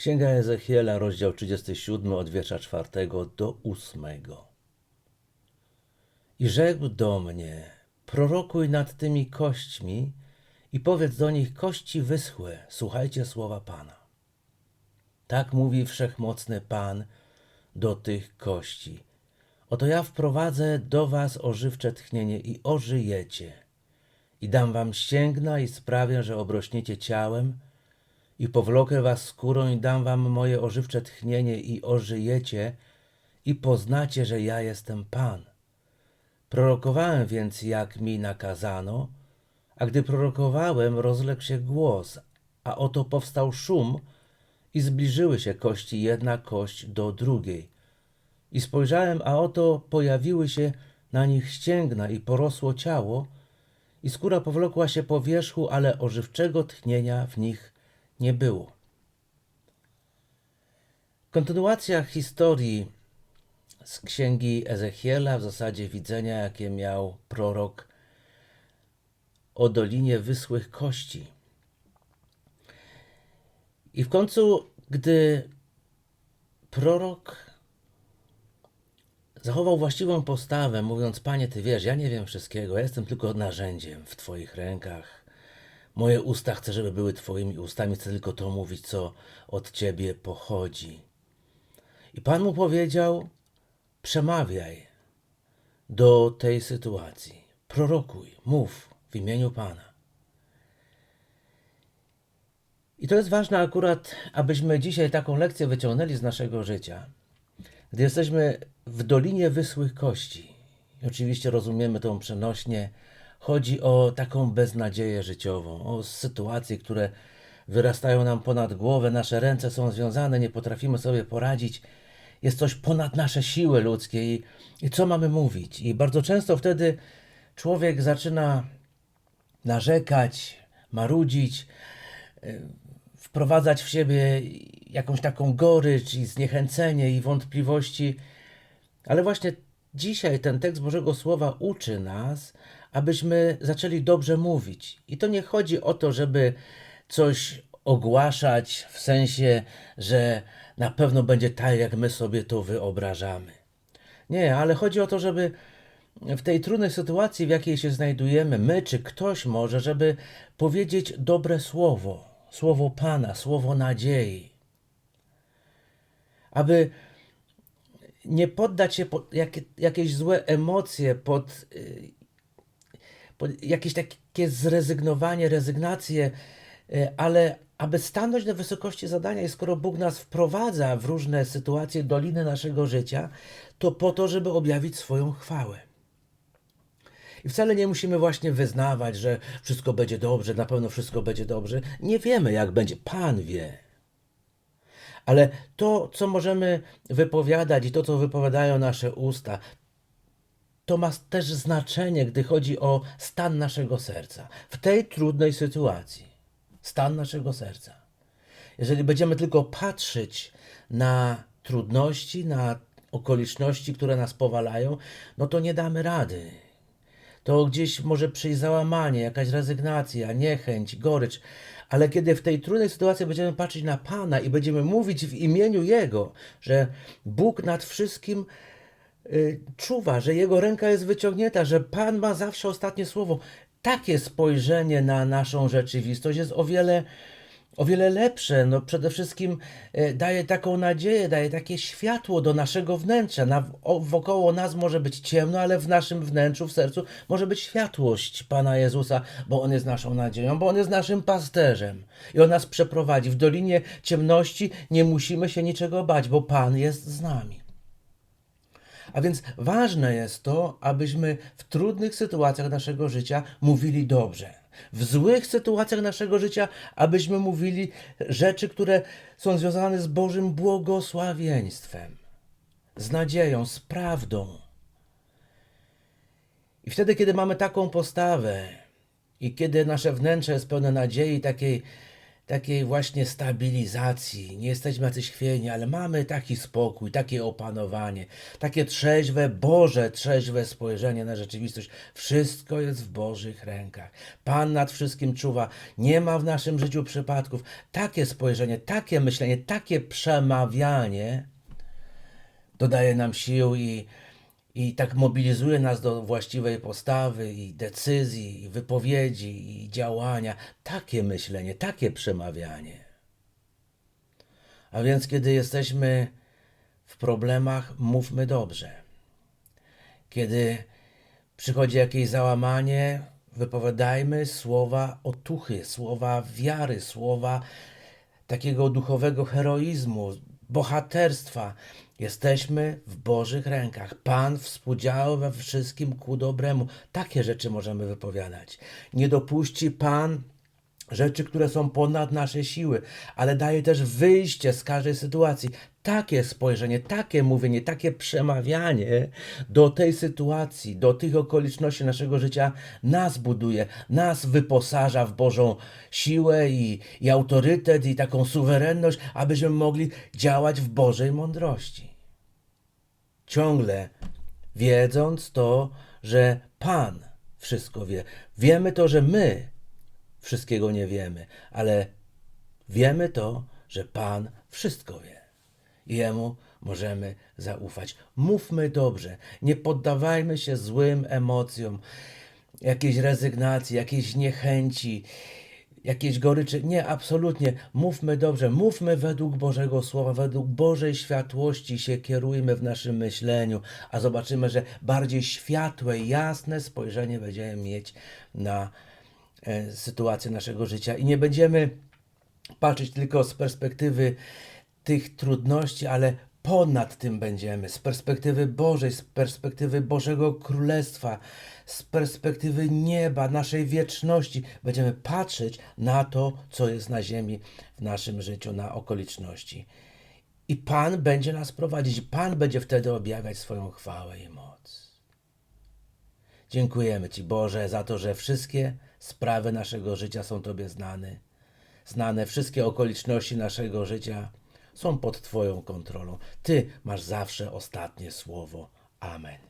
Księga Ezechiela, rozdział 37, od wiersza 4 do 8. I rzekł do mnie, prorokuj nad tymi kośćmi i powiedz do nich, kości wyschłe, słuchajcie słowa Pana. Tak mówi wszechmocny Pan do tych kości. Oto ja wprowadzę do was ożywcze tchnienie i ożyjecie. I dam wam ścięgna i sprawię, że obrośniecie ciałem i powlokę was skórą i dam wam moje ożywcze tchnienie i ożyjecie i poznacie, że ja jestem Pan. Prorokowałem więc, jak mi nakazano, a gdy prorokowałem, rozległ się głos, a oto powstał szum i zbliżyły się kości jedna kość do drugiej. I spojrzałem, a oto pojawiły się na nich ścięgna i porosło ciało, i skóra powlokła się po wierzchu, ale ożywczego tchnienia w nich nie było. Kontynuacja historii z księgi Ezechiela, w zasadzie widzenia, jakie miał prorok o dolinie wysłych kości. I w końcu, gdy prorok zachował właściwą postawę, mówiąc: Panie, ty wiesz, ja nie wiem wszystkiego, ja jestem tylko narzędziem w Twoich rękach. Moje usta chcę, żeby były Twoimi ustami, chcę tylko to mówić, co od Ciebie pochodzi. I Pan mu powiedział: Przemawiaj do tej sytuacji, prorokuj, mów w imieniu Pana. I to jest ważne akurat, abyśmy dzisiaj taką lekcję wyciągnęli z naszego życia, gdy jesteśmy w Dolinie Wysłych Kości. Oczywiście rozumiemy tą przenośnie. Chodzi o taką beznadzieję życiową, o sytuacje, które wyrastają nam ponad głowę, nasze ręce są związane, nie potrafimy sobie poradzić. Jest coś ponad nasze siły ludzkie i, i co mamy mówić? I bardzo często wtedy człowiek zaczyna narzekać, marudzić, y, wprowadzać w siebie jakąś taką gorycz i zniechęcenie i wątpliwości. Ale właśnie dzisiaj ten tekst Bożego Słowa uczy nas, abyśmy zaczęli dobrze mówić. I to nie chodzi o to, żeby coś ogłaszać w sensie, że na pewno będzie tak, jak my sobie to wyobrażamy. Nie, ale chodzi o to, żeby w tej trudnej sytuacji, w jakiej się znajdujemy, my czy ktoś może, żeby powiedzieć dobre słowo, słowo Pana, słowo nadziei. Aby nie poddać się pod jakie, jakieś złe emocje, pod, y, jakieś takie zrezygnowanie, rezygnację, y, ale aby stanąć na wysokości zadania i skoro Bóg nas wprowadza w różne sytuacje, doliny naszego życia, to po to, żeby objawić swoją chwałę. I wcale nie musimy właśnie wyznawać, że wszystko będzie dobrze, na pewno wszystko będzie dobrze. Nie wiemy, jak będzie. Pan wie. Ale to, co możemy wypowiadać i to, co wypowiadają nasze usta, to ma też znaczenie, gdy chodzi o stan naszego serca. W tej trudnej sytuacji. Stan naszego serca. Jeżeli będziemy tylko patrzeć na trudności, na okoliczności, które nas powalają, no to nie damy rady to gdzieś może przyjść załamanie, jakaś rezygnacja, niechęć, gorycz. Ale kiedy w tej trudnej sytuacji będziemy patrzeć na Pana i będziemy mówić w imieniu Jego, że Bóg nad wszystkim czuwa, że Jego ręka jest wyciągnięta, że Pan ma zawsze ostatnie słowo, takie spojrzenie na naszą rzeczywistość jest o wiele o wiele lepsze. No przede wszystkim e, daje taką nadzieję, daje takie światło do naszego wnętrza. Na, wokoło nas może być ciemno, ale w naszym wnętrzu, w sercu może być światłość Pana Jezusa, bo On jest naszą nadzieją, bo On jest naszym pasterzem i On nas przeprowadzi. W dolinie ciemności nie musimy się niczego bać, bo Pan jest z nami. A więc ważne jest to, abyśmy w trudnych sytuacjach naszego życia mówili dobrze w złych sytuacjach naszego życia, abyśmy mówili rzeczy, które są związane z Bożym błogosławieństwem, z nadzieją, z prawdą. I wtedy, kiedy mamy taką postawę i kiedy nasze wnętrze jest pełne nadziei, takiej, takiej właśnie stabilizacji. Nie jesteśmy jacyś chwiejni, ale mamy taki spokój, takie opanowanie, takie trzeźwe, Boże, trzeźwe spojrzenie na rzeczywistość. Wszystko jest w Bożych rękach. Pan nad wszystkim czuwa. Nie ma w naszym życiu przypadków. Takie spojrzenie, takie myślenie, takie przemawianie dodaje nam sił i, i tak mobilizuje nas do właściwej postawy i decyzji, i wypowiedzi, i działania. Takie myślenie, takie przemawianie. A więc, kiedy jesteśmy w problemach, mówmy dobrze. Kiedy przychodzi jakieś załamanie, wypowiadajmy słowa otuchy, słowa wiary, słowa takiego duchowego heroizmu, bohaterstwa. Jesteśmy w Bożych rękach. Pan współdziałał we wszystkim ku dobremu. Takie rzeczy możemy wypowiadać. Nie dopuści Pan rzeczy, które są ponad nasze siły, ale daje też wyjście z każdej sytuacji. Takie spojrzenie, takie mówienie, takie przemawianie do tej sytuacji, do tych okoliczności naszego życia nas buduje, nas wyposaża w Bożą siłę i, i autorytet i taką suwerenność, abyśmy mogli działać w Bożej mądrości. Ciągle wiedząc to, że Pan wszystko wie. Wiemy to, że my wszystkiego nie wiemy, ale wiemy to, że Pan wszystko wie. Jemu możemy zaufać. Mówmy dobrze, nie poddawajmy się złym emocjom, jakiejś rezygnacji, jakiejś niechęci, jakiejś goryczy. Nie, absolutnie. Mówmy dobrze, mówmy według Bożego Słowa, według Bożej światłości się kierujmy w naszym myśleniu, a zobaczymy, że bardziej światłe, jasne spojrzenie będziemy mieć na e, sytuację naszego życia i nie będziemy patrzeć tylko z perspektywy tych trudności, ale ponad tym będziemy, z perspektywy Bożej, z perspektywy Bożego Królestwa, z perspektywy nieba, naszej wieczności. Będziemy patrzeć na to, co jest na ziemi w naszym życiu, na okoliczności. I Pan będzie nas prowadzić, Pan będzie wtedy objawiać swoją chwałę i moc. Dziękujemy Ci, Boże, za to, że wszystkie sprawy naszego życia są Tobie znane. Znane wszystkie okoliczności naszego życia są pod Twoją kontrolą. Ty masz zawsze ostatnie słowo. Amen.